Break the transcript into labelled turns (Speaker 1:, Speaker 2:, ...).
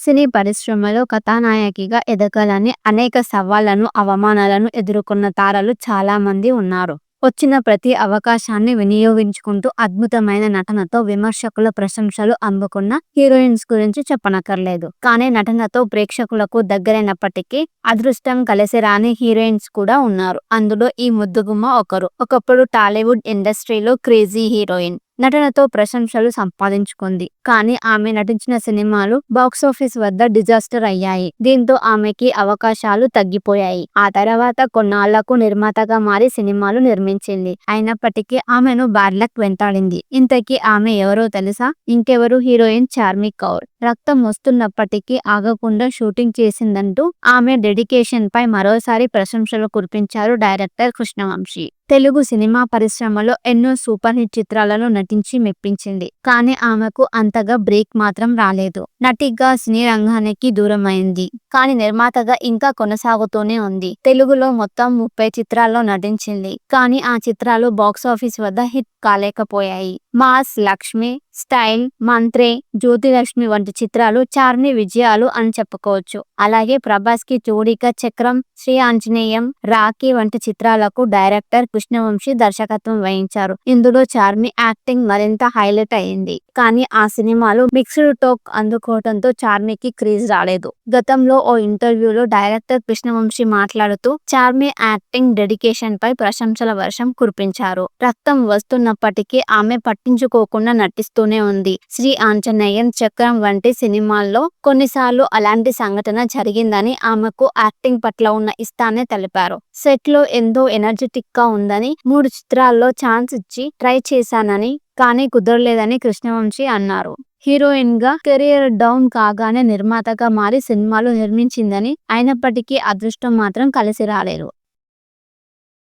Speaker 1: సినీ పరిశ్రమలో కథానాయకిగా ఎదగాలని అనేక సవాళ్ళను, అవమానాలను ఎదుర్కొన్న తారలు చాలామంది ఉన్నారు. వచ్చిన ప్రతి అవకాశాన్ని వినియోగించుకుంటూ అద్భుతమైన నటనతో విమర్శకుల ప్రశంసలు అందుకున్న హీరోయిన్స్ గురించి చెప్పనక్కర్లేదు. కానీ నటనతో ప్రేక్షకులకు దగ్గరైనప్పటికీ అదృష్టం కలిసి రాని హీరోయిన్స్ కూడా ఉన్నారు. అందులో ఈ ముద్దుగుమ్మ ఒకరు. ఒకప్పుడు టాలీవుడ్ ఇండస్ట్రీలో క్రేజీ హీరోయిన్. నటనతో ప్రశంసలు సంపాదించుకుంది. కానీ ఆమె నటించిన సినిమాలు బాక్సాఫీస్ వద్ద డిజాస్టర్ అయ్యాయి. దీంతో ఆమెకి అవకాశాలు తగ్గిపోయాయి. ఆ తర్వాత కొన్నాళ్ళకు నిర్మాతగా మారి సినిమాలు నిర్మించింది. అయినప్పటికీ ఆమెను బ్యాడ్ లక్ వెంటాడింది. ఇంతకీ ఆమె ఎవరో తెలుసా? ఇంకెవరు హీరోయిన్ చార్మి కౌర్. రక్తం వస్తున్నప్పటికీ ఆగకుండా షూటింగ్ చేసిందంటూ ఆమె డెడికేషన్ పై మరోసారి ప్రశంసలు కురిపించారు డైరెక్టర్ కృష్ణవంశీ. తెలుగు సినిమా పరిశ్రమలో ఎన్నో సూపర్ హిట్ చిత్రాలలో నటించి మెప్పించింది. కానీ ఆమెకు అంతగా బ్రేక్ మాత్రం రాలేదు. నటిగా సినీ రంగానికి దూరమైంది. కానీ నిర్మాతగా ఇంకా కొనసాగుతూనే ఉంది. తెలుగులో మొత్తం ముప్పై చిత్రాల్లో నటించింది. కానీ ఆ చిత్రాలు బాక్సాఫీస్ వద్ద హిట్ కాలేకపోయాయి. మాస్, లక్ష్మి, స్టైల్, మంత్రే, జ్యోతిలక్ష్మి వంటి చిత్రాలు చార్మి విజయాలు అని చెప్పుకోవచ్చు. అలాగే ప్రభాస్కి జోడీగా చక్రం, శ్రీ ఆంజనేయం, రాఖీ వంటి చిత్రాలకు డైరెక్టర్ కృష్ణవంశీ దర్శకత్వం వహించారు. ఇందులో చార్మి యాక్టింగ్ మరింత హైలైట్ అయింది. కానీ ఆ సినిమాలు మిక్స్డ్ టాక్ అందుకోవడంతో చార్మికి క్రేజ్ రాలేదు. గతంలో ఓ ఇంటర్వ్యూలో డైరెక్టర్ కృష్ణవంశీ మాట్లాడుతూ చార్మి యాక్టింగ్, డెడికేషన్ పై ప్రశంసల వర్షం కురిపించారు. రక్తం వస్తున్నప్పటికీ ఆమె పట్టించుకోకుండా నటిస్తూనే ఉంది. శ్రీ ఆంజనేయం, చక్రం వంటి సినిమాల్లో కొన్నిసార్లు అలాంటి సంఘటన జరిగిందని ఆమెకు యాక్టింగ్ పట్ల ఉన్న ఇష్టాన్ని తెలిపారు. సెట్లో ఎంతో ఎనర్జెటిక్గా ఉందని, మూడు చిత్రాల్లో ఛాన్స్ ఇచ్చి ట్రై చేశానని కానీ కుదరలేదని కృష్ణవంశీ అన్నారు. హీరోయిన్గా కెరీర్ డౌన్ కాగానే నిర్మాతగా మారి సినిమాలు నిర్మించిందని అయినప్పటికీ అదృష్టం మాత్రం కలిసి రాలేదు.